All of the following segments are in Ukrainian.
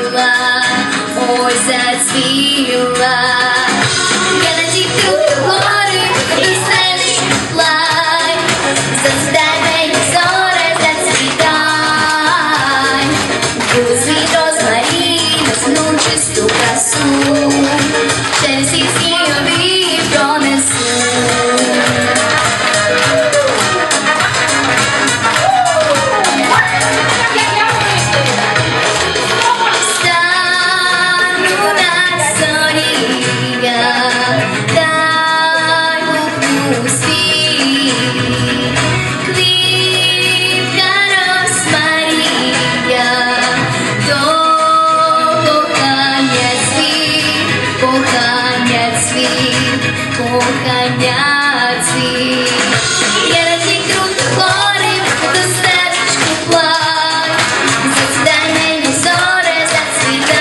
Viola, voice that's Viola. Get a deep through your heart. світ. Я разі круто горів, до стежечку плать, засідай мені зоре, засвітай,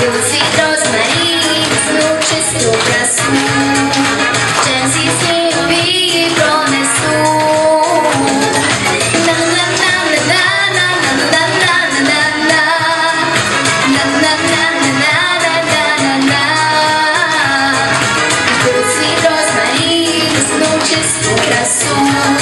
у світ розмарій, зну чисту. coração.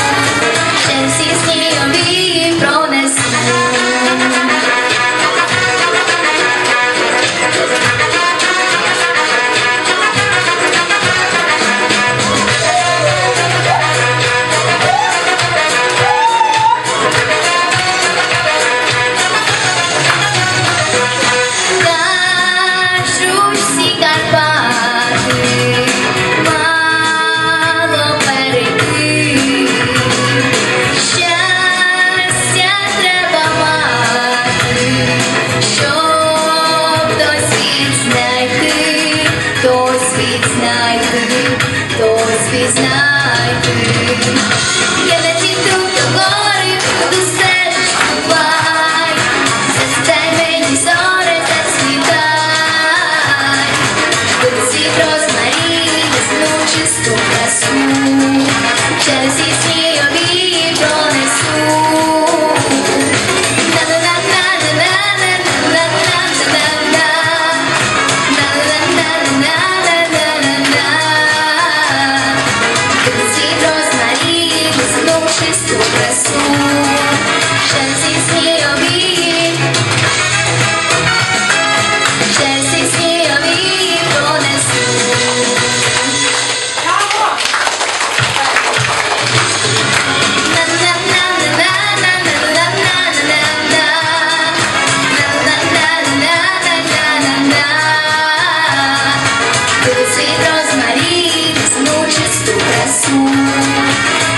night.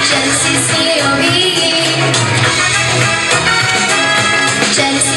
Через сі снігові, через